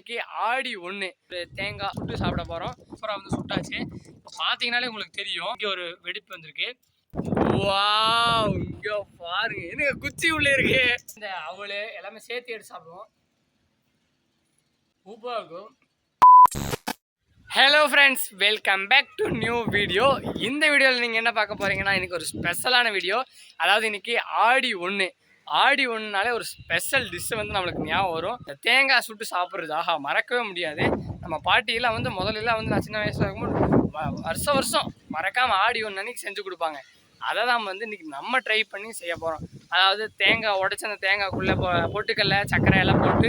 இன்னைக்கு ஆடி ஒன்று தேங்காய் சுட்டு சாப்பிட போகிறோம் சூப்பராக வந்து சுட்டாச்சு. இப்போ பார்த்தீங்கனாலே உங்களுக்கு தெரியும். இங்கே ஒரு வெடிப்பு வந்திருக்கு. வா இங்கே பாருங்க. என்னங்க குச்சி உள்ளே இருக்கு? இந்த அவளு எல்லாமே சேர்த்து எடுத்து சாப்பிடுவோம். சூப்பராக இருக்கும். Hello friends welcome back to new video இந்த வீடியோவில் நீங்கள் என்ன பார்க்க போகிறீங்கன்னா இன்றைக்கி ஒரு ஸ்பெஷலான வீடியோ அதாவது இன்னைக்கு ஆடி ஒன்று ஆடி ஒன்றுனாலே ஒரு ஸ்பெஷல் டிஷ்ஷு வந்து நம்மளுக்கு ஞாபகம் வரும். இந்த தேங்காய் சுட்டு சாப்பிட்றது ஆஹா மறக்கவே முடியாது. நம்ம பாட்டியெல்லாம் வந்து முதல்லலாம் வந்து நான் சின்ன வயசில் இருக்கும்போது வ- வருஷம் வருஷம் மறக்காமல் ஆடி ஒன்று அன்றைக்கி செஞ்சு கொடுப்பாங்க. அதை தான் வந்து இன்றைக்கி நம்ம ட்ரை பண்ணி செய்ய போகிறோம் அதாவது தேங்காய் உடச்சி அந்த தேங்காய்க்குள்ளே போ பொட்டுக்கல்ல சர்க்கரை எல்லாம் போட்டு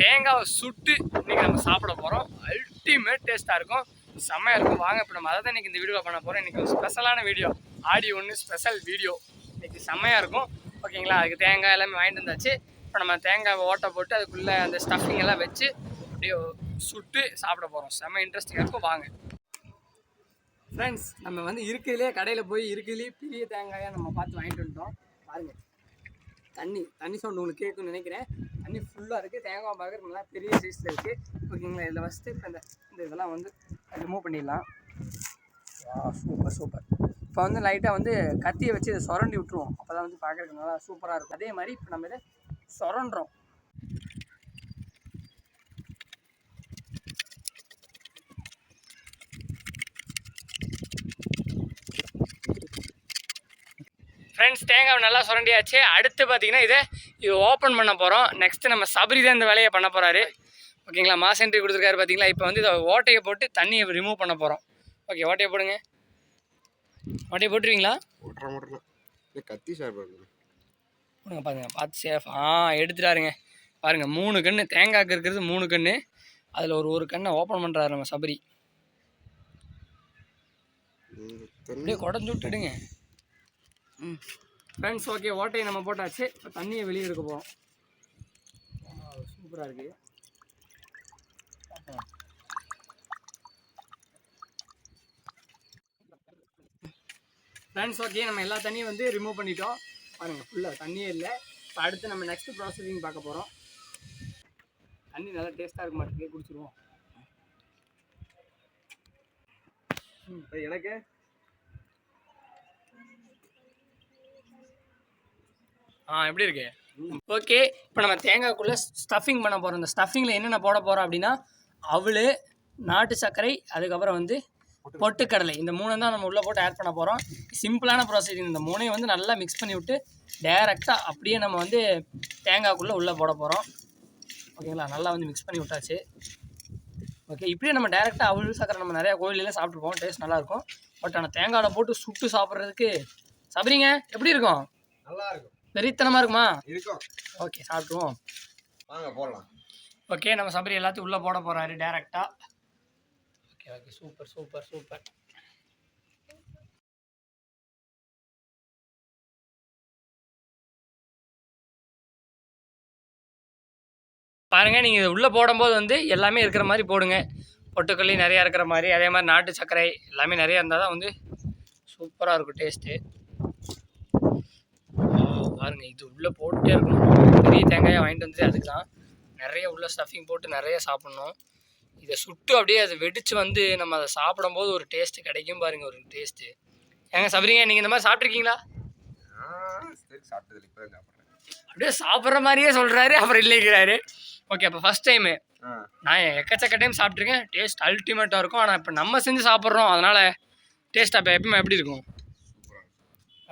தேங்காவை சுட்டு இன்றைக்கி நம்ம சாப்பிட போகிறோம் அல்டிமேட் டேஸ்ட்டாக இருக்கும். செம்மையாக இருக்கும். வாங்க இப்போ நம்ம அதை தான் இன்றைக்கி இந்த வீடியோவில் பண்ண போகிறோம் இன்றைக்கி ஒரு ஸ்பெஷலான வீடியோ ஆடி ஒன்று ஸ்பெஷல் வீடியோ இன்றைக்கி செம்மையாக இருக்கும். ஓகேங்களா? அதுக்கு தேங்காய் எல்லாமே வாங்கிட்டு வந்தாச்சு. இப்போ நம்ம தேங்காய் ஓட்டை போட்டு அதுக்குள்ளே அந்த ஸ்டஃபிங் எல்லாம் வச்சு அப்படியே சுட்டு சாப்பிட போகிறோம் செம்ம இன்ட்ரெஸ்டிங்காக இருக்கும். வாங்க. ஃப்ரெண்ட்ஸ் நம்ம வந்து இருக்கிறதுலே கடையில் போய் இருக்கிறதுலே பெரிய தேங்காயாக நம்ம பார்த்து வாங்கிட்டு வந்துட்டோம். பாருங்க. தண்ணி தண்ணி சவுண்ட் உங்களுக்கு கேட்கும்னு நினைக்கிறேன். தண்ணி ஃபுல்லாக இருக்குது தேங்காய் பார்க்குறது நல்லா பெரிய சைஸில் இருக்குது ஓகேங்களா? இதில் ஃபஸ்ட்டு இப்போ இந்த இந்த இதெல்லாம் வந்து ரிமூவ் பண்ணிடலாம். சூப்பர் சூப்பர் இப்போ வந்து லைட்டாக வந்து கத்தியை வச்சு இதை சுரண்டி விட்ருவோம் அப்போ தான் வந்து பார்க்குறதுக்கு நல்லா சூப்பராக இருக்கும். அதே மாதிரி இப்போ நம்ம இதை சுரண்டுறோம் ஃப்ரெண்ட்ஸ் தேங்காய் நல்லா சுரண்டியாச்சு. அடுத்து பார்த்தீங்கன்னா இதை இது ஓப்பன் பண்ண போகிறோம் நெக்ஸ்ட்டு நம்ம சபரி தான் இந்த வேலையை பண்ண போகிறாரு ஓகேங்களா மாஸ் கொடுத்துருக்காரு பார்த்தீங்களா? இப்போ வந்து இதை ஓட்டையை போட்டு தண்ணியை ரிமூவ் பண்ண போகிறோம் ஓகே ஓட்டையை போடுங்க. ஓட்டையை போட்டுருவீங்களா? ஓட்டுற இது கத்தி சார் பாருங்க. பாருங்க பார்த்து சேஃப் ஆ எடுத்துட்டாருங்க. பாருங்க மூணு கன்று தேங்காய்க்கு இருக்கிறது மூணு கன்று அதில் ஒரு ஒரு கண்ணை ஓப்பன் பண்ணுறாரு நம்ம சபரி. அப்படியே குடஞ்சு விட்டுடுங்க ம் ஃப்ரெண்ட்ஸ் ஓகே ஓட்டையை நம்ம போட்டாச்சு. இப்போ தண்ணியை வெளியே எடுக்க போகிறோம் சூப்பராக இருக்குது ஃப்ரெண்ட்ஸ் ஓகே நம்ம எல்லா தண்ணியும் வந்து ரிமூவ் பண்ணிட்டோம். பாருங்கள் ஃபுல்லாக தண்ணியே இல்லை. இப்போ அடுத்து நம்ம நெக்ஸ்ட் ப்ராசஸிங் பார்க்க போகிறோம் தண்ணி நல்லா டேஸ்ட்டாக இருக்க மாட்டேங்குது குடிச்சிருவோம். எனக்கு ஆ எப்படி இருக்கு? ஓகே இப்போ நம்ம தேங்காய்க்குள்ளே ஸ்டஃபிங் பண்ண போகிறோம் இந்த ஸ்டஃபிங்கில் என்னென்ன போட போகிறோம் அப்படின்னா அவள் நாட்டு சர்க்கரை அதுக்கப்புறம் வந்து பொட்டுக்கடலை. இந்த மூணு தான் நம்ம உள்ளே போட்டு ஆட் பண்ண போகிறோம் சிம்பிளான ப்ராசஸிங் இந்த மூணையும் வந்து நல்லா மிக்ஸ் பண்ணி விட்டு டேரெக்டாக அப்படியே நம்ம வந்து தேங்காய்க்குள்ளே உள்ளே போட போகிறோம் ஓகேங்களா நல்லா வந்து மிக்ஸ் பண்ணி விட்டாச்சு. ஓகே இப்படியே நம்ம டேரெக்டாக அவள் சக்கரை நம்ம நிறையா கோயிலெலாம் சாப்பிட்ருப்போம் டேஸ்ட் நல்லாயிருக்கும் பட் ஆனால் தேங்காயில் போட்டு சுட்டு சாப்பிட்றதுக்கு சபரிங்க எப்படி இருக்கும்? நல்லா இருக்கும். வெறித்தனமாக இருக்குமா? இருக்கும். ஓகே சாப்பிடுவோம் வாங்க போடலாம். ஓகே நம்ம சபரி எல்லாத்தையும் உள்ளே போட போகிறாரு டேரெக்டாக okay okay super super super பாருங்கள் நீங்கள் இது உள்ளே போடும்போது வந்து எல்லாமே இருக்கிற மாதிரி போடுங்க. பொட்டுக்கல்லி நிறையா இருக்கிற மாதிரி அதே மாதிரி நாட்டு சர்க்கரை எல்லாமே நிறையா இருந்தால் தான் வந்து சூப்பராக இருக்கும் டேஸ்ட்டு பாருங்க இது உள்ளே போட்டே இருக்கணும். பெரிய தேங்காயாக வாங்கிட்டு வந்து அதுக்கு தான் நிறைய உள்ள ஸ்டஃபிங் போட்டு நிறைய சாப்பிட்ணும். இதை சுட்டு அப்படியே அதை வெடிச்சு வந்து நம்ம அதை சாப்பிடும்போது ஒரு டேஸ்ட்டு கிடைக்கும் பாருங்க ஒரு டேஸ்ட்டு ஏங்க சபரிங்க நீங்கள் இந்த மாதிரி சாப்பிட்ருக்கீங்களா அப்படியே சாப்பிட்ற மாதிரியே சொல்கிறாரு அப்புறம் இல்லைங்கிறாரு. ஓகே அப்போ ஃபஸ்ட் டைமு நான் எக்கச்சக்க டைம் சாப்பிட்ருக்கேன் டேஸ்ட் அல்டிமேட்டாக இருக்கும். ஆனால் இப்போ நம்ம செஞ்சு சாப்பிட்றோம். அதனால் டேஸ்ட் அப்போ எப்பவுமே எப்படி இருக்கும்?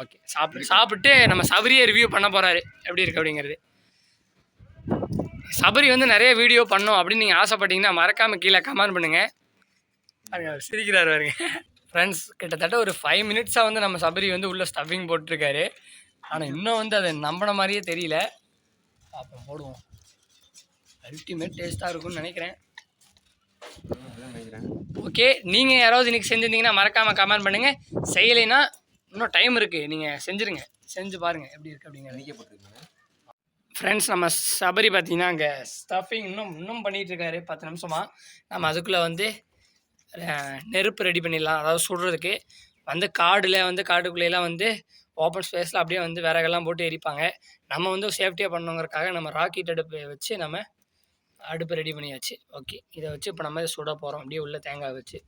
ஓகே சாப்பிட்டு சாப்பிட்டு நம்ம சபரியை ரிவ்யூ பண்ண போகிறாரு எப்படி இருக்கு அப்படிங்கிறது. சபரி வந்து நிறைய வீடியோ பண்ணோம் அப்படின்னு நீங்கள் ஆசைப்பட்டீங்கன்னா மறக்காமல் கீழே கமெண்ட் பண்ணுங்கள் பாருங்க அவர் சிரிக்கிறாரு பாருங்க. ஃப்ரெண்ட்ஸ் கிட்டத்தட்ட ஒரு ஃபைவ் மினிட்ஸாக வந்து நம்ம சபரி வந்து உள்ளே ஸ்டஃபிங் போட்டிருக்காரு. ஆனால் இன்னும் வந்து அதை நம்பின மாதிரியே தெரியல. அப்புறம் போடுவோம். அல்டிமேட் டேஸ்ட்டாக இருக்கும்னு நினைக்கிறேன். நினைக்கிறேன் ஓகே நீங்கள் யாராவது இன்றைக்கி செஞ்சிருந்தீங்கன்னா மறக்காமல் கமெண்ட் பண்ணுங்கள் செய்யலைன்னா இன்னும் டைம் இருக்குது நீங்கள் செஞ்சுருங்க. செஞ்சு பாருங்கள் எப்படி இருக்குது அப்படிங்கிறது. நினைக்க ஃப்ரெண்ட்ஸ் நம்ம சபரி பார்த்தீங்கன்னா அங்கே ஸ்டஃபிங் இன்னும் இன்னும் பண்ணிகிட்ருக்காரு பத்து நிமிஷமாக நம்ம அதுக்குள்ளே வந்து நெருப்பு ரெடி பண்ணிடலாம். அதாவது சுடுறதுக்கு. வந்து காடில் வந்து காட்டுக்குள்ளேலாம் வந்து ஓப்பன் ஸ்பேஸில் அப்படியே வந்து விறகெல்லாம் போட்டு எரிப்பாங்க. நம்ம வந்து சேஃப்டியாக பண்ணுங்கிறக்காக நம்ம ராக்கெட் அடுப்பு வச்சு நம்ம அடுப்பு ரெடி பண்ணியாச்சு. ஓகே இதை வச்சு இப்போ நம்ம சுட போகிறோம் அப்படியே உள்ள தேங்காய் வச்சு.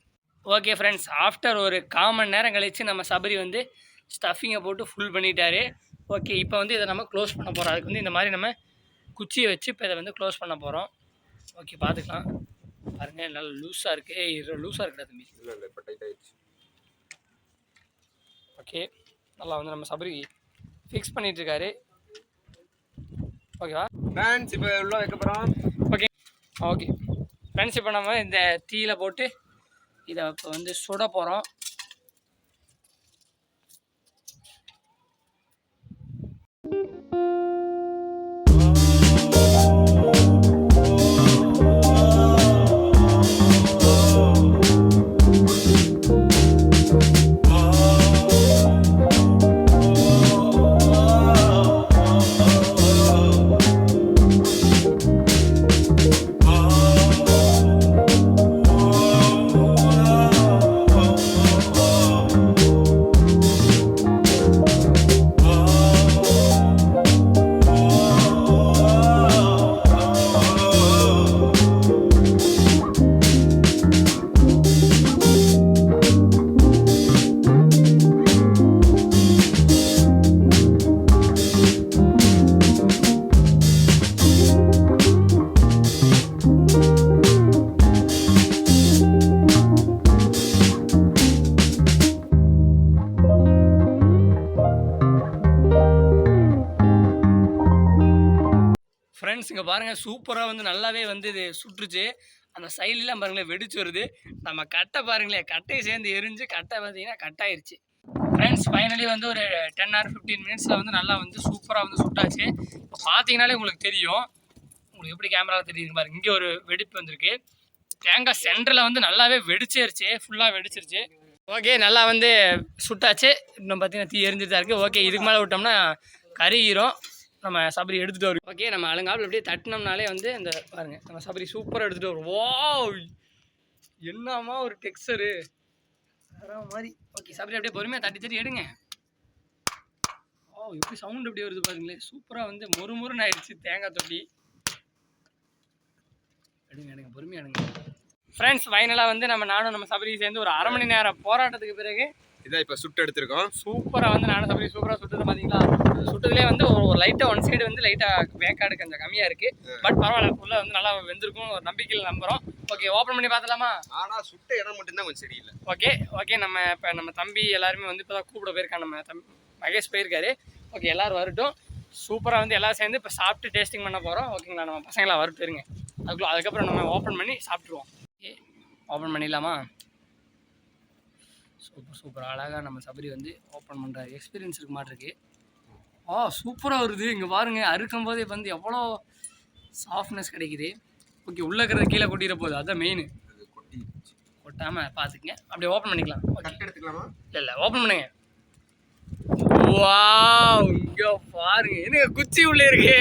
ஓகே ஃப்ரெண்ட்ஸ் ஆஃப்டர் ஒரு காமன் நேரம் கழித்து நம்ம சபரி வந்து ஸ்டஃபிங்கை போட்டு ஃபுல் பண்ணிட்டாரு. ஓகே இப்போ வந்து இதை நம்ம க்ளோஸ் பண்ண போகிறோம் அதுக்கு வந்து இந்த மாதிரி நம்ம குச்சியை வச்சு இப்போ இதை வந்து க்ளோஸ் பண்ண போகிறோம் ஓகே பார்த்துக்கலாம் பாருங்கள் நல்லா லூஸாக இருக்குது லூஸாக இருக்குடா தம்பி. இல்லை இல்லை இப்போ டைட் ஆயிடுச்சு. ஓகே நல்லா வந்து நம்ம சபரி ஃபிக்ஸ் பண்ணிட்டு இருக்காரு. ஓகேவா? ஃப்ரெண்ட்ஸ் இப்போ உள்ள வைக்க போகிறோம் ஓகே ஓகே. ஃப்ரெண்ட்ஸ் இப்போ நம்ம இந்த தீயில போட்டு இதை இப்போ வந்து சுட போகிறோம் ஃப்ரெண்ட்ஸ் இங்கே பாருங்கள் சூப்பராக வந்து நல்லாவே வந்து இது சுற்றுச்சு. அந்த சைட்லாம் பாருங்களேன் வெடிச்சு வருது. நம்ம கட்டை பாருங்களேன் கட்டையை சேர்ந்து எரிஞ்சு கட்டை பார்த்தீங்கன்னா கட்டாயிருச்சு. ஃப்ரெண்ட்ஸ் ஃபைனலி வந்து ஒரு டென் ஆர் ஃபிஃப்டீன் மினிட்ஸில் வந்து நல்லா வந்து சூப்பராக வந்து சுட்டாச்சு. இப்போ பார்த்தீங்கனாலே உங்களுக்கு தெரியும். உங்களுக்கு எப்படி கேமராவில் தெரியுது பாருங்க. இங்கே ஒரு வெடிப்பு வந்திருக்கு. தேங்காய் சென்டரில் வந்து நல்லாவே வெடிச்சிருச்சு. ஃபுல்லாக வெடிச்சிருச்சு. ஓகே நல்லா வந்து சுட்டாச்சு. இன்னும் பார்த்தீங்கன்னா தீ எரிஞ்சுட்டு தான் இருக்குது ஓகே இதுக்கு மேலே விட்டோம்னா கருகிரும். நம்ம சபரி எடுத்துகிட்டு வரும். ஓகே நம்ம அழுங்காப்பில் அப்படியே தட்டினோம்னாலே வந்து இந்த பாருங்க நம்ம சபரி சூப்பராக எடுத்துகிட்டு வரும். வா என்னமா ஒரு டெக்ஸ்சரு வேற மாதிரி. ஓகே சபரி அப்படியே பொறுமையாக தட்டி தட்டி எடுங்க. ஓ எப்படி சவுண்ட் எப்படி வருது பாருங்களேன் சூப்பராக வந்து மொறு மொறுன்னு ஆயிடுச்சு தேங்காய் தொட்டி. எடுங்க எடுங்க பொறுமையாக எடுங்க. ஃப்ரெண்ட்ஸ் ஃபைனலாக வந்து நம்ம நானும் நம்ம சபரி சேர்ந்து ஒரு அரை மணி நேரம் போராட்டத்துக்கு பிறகு இதான் இப்போ சுட்டு எடுத்திருக்கோம். சூப்பராக வந்து நானும் சபரி சூப்பராக சுட்டது பார்த்தீங்களா சுட்டதுலேயே வந்து ஒரு லைட்டாக ஒன் சைடு வந்து லைட்டாக வேக்காடு கொஞ்சம் கம்மியாக இருக்குது பட் பரவாயில்ல ஃபுல்லாக வந்து நல்லா வெந்திருக்கும் ஒரு நம்பிக்கையில் நம்புகிறோம் ஓகே ஓப்பன் பண்ணி பார்த்தலாமா ஆனால் சுட்ட இடம் மட்டும்தான் கொஞ்சம் சரியில்லை. ஓகே ஓகே நம்ம இப்போ நம்ம தம்பி எல்லாருமே வந்து இப்போ தான் கூப்பிட போயிருக்காங்க. நம்ம தம்பி மகேஷ் போயிருக்காரு. ஓகே எல்லோரும் வரட்டும். சூப்பராக வந்து எல்லோரும் சேர்ந்து இப்போ சாப்பிட்டு டேஸ்டிங் பண்ண போகிறோம் ஓகேங்களா நம்ம பசங்களாம் வரட்டும் இருங்க. அதுக்குள்ள அதுக்கப்புறம் நம்ம ஓப்பன் பண்ணி சாப்பிட்ருவோம் ஓகே ஓப்பன் பண்ணிடலாமா? Super super. அழகாக நம்ம சபரி வந்து ஓப்பன் பண்ணுற எக்ஸ்பீரியன்ஸ் இருக்க மாட்டிருக்கு ஆ சூப்பராக வருது. இங்கே பாருங்க அறுக்கும் போதே வந்து எவ்வளோ சாஃப்ட்னஸ் கிடைக்குது. ஓகே உள்ளே இருக்கிறத கீழே கொட்டிட போகுது. அதான் மெயின் கொட்டாமல் பார்த்துக்குங்க அப்படியே ஓப்பன் பண்ணிக்கலாம். எடுத்துக்கலாமா? இல்லை இல்லை ஓப்பன் பண்ணுங்க. வாவ் இங்கே பாருங்க. என்னங்க குச்சி உள்ளே இருக்கு.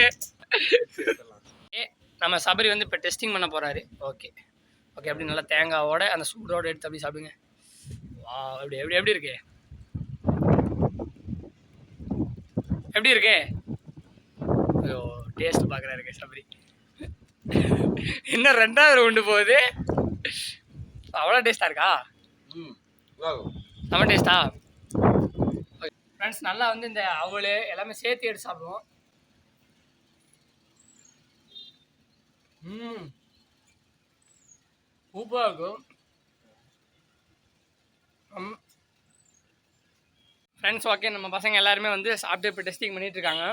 நம்ம சபரி வந்து இப்போ டெஸ்டிங் பண்ண போகிறாரு ஓகே ஓகே அப்படி நல்லா தேங்காவோட அந்த சூடோட எடுத்து அப்படி சாப்பிடுங்க. வா எப்படி எப்படி எப்படி இருக்கு? எப்படி இருக்கு? ஐயோ டேஸ்ட் பார்க்குறாரு சபரி இன்னும் ரெண்டாவது ரவுண்டு போகுது. அவ்வளோ டேஸ்ட்டாக இருக்கா? ம் செம்ம டேஸ்ட்டா ஃப்ரெண்ட்ஸ் நல்லா வந்து இந்த அவல் எல்லாமே சேர்த்து எடுத்து சாப்பிடுவோம். ம். சூப்பராக இருக்கும். ஃப்ரெண்ட்ஸ் ஓகே நம்ம பசங்க எல்லாருமே வந்து சாப்பிட்டு இப்போ டெஸ்டிங் பண்ணிகிட்டு இருக்காங்க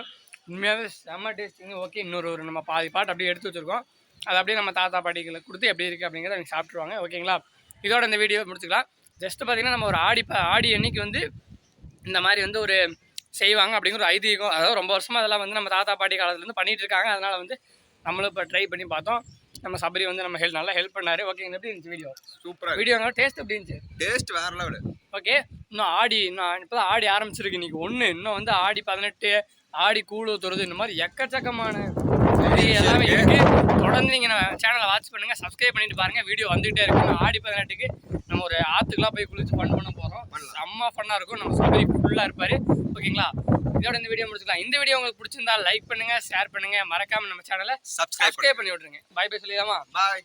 உண்மையாகவே செம்ம டேஸ்டிங் ஓகே இன்னொரு ஒரு நம்ம பாதி பாட்டு அப்படியே எடுத்து வச்சுருக்கோம். அதை அப்படியே நம்ம தாத்தா பாட்டிகளுக்கு கொடுத்து எப்படி இருக்குது அப்படிங்கிறத அவங்க சாப்பிட்ருவாங்க ஓகேங்களா இதோட இந்த வீடியோ முடிச்சுக்கலாம். ஜஸ்ட் பார்த்தீங்கன்னா நம்ம ஒரு ஆடி பா ஆடி அன்னைக்கு வந்து இந்த மாதிரி வந்து ஒரு செய்வாங்க அப்படிங்கிற ஒரு ஐதீகம். அதாவது ரொம்ப வருஷமாக அதெல்லாம் வந்து நம்ம தாத்தா பாட்டி காலத்துலேருந்து பண்ணிகிட்டு இருக்காங்க அதனால் வந்து நம்மளும் இப்போ ட்ரை பண்ணி பார்த்தோம். நம்ம சபரி வந்து நம்ம ஹெல்ப் நல்லா ஹெல்ப் பண்ணாரு. ஓகே எப்படி இருந்துச்சு வீடியோ சூப்பராக வீடியோ டேஸ்ட் எப்படி இருந்துச்சு? டேஸ்ட் வேற லெவலு ஓகே இன்னும் ஆடி இன்னும் இப்போ தான் ஆடி ஆரம்பிச்சிருக்கு. இன்னைக்கு ஒன்று இன்னும் வந்து ஆடி பதினெட்டு ஆடி கூழு துறது இந்த மாதிரி எக்கச்சக்கமான எல்லாமே இருக்கு. தொடர்ந்து நீங்கள் நம்ம சேனலை வாட்ச் பண்ணுங்க சப்ஸ்கிரைப் பண்ணிட்டு பாருங்க. வீடியோ வந்துகிட்டே இருக்கு. ஆடி பதினெட்டுக்கு நம்ம ஒரு ஆற்றுக்கெல்லாம் போய் குளிச்சு ஃபன் பண்ண போகிறோம் செம்ம ஃபன்னாக இருக்கும். நம்ம சபரி ஃபுல்லாக இருப்பார். ஓகேங்களா இதோட இந்த வீடியோ முடிச்சுக்கலாம். இந்த வீடியோ உங்களுக்கு பிடிச்சிருந்தா லைக் பண்ணுங்க ஷேர் பண்ணுங்க. மறக்காம நம்ம சேனலை சப்ஸ்கிரைப் பண்ணி விட்டுருங்க. பை பை சொல்லிடலாமா? பாய்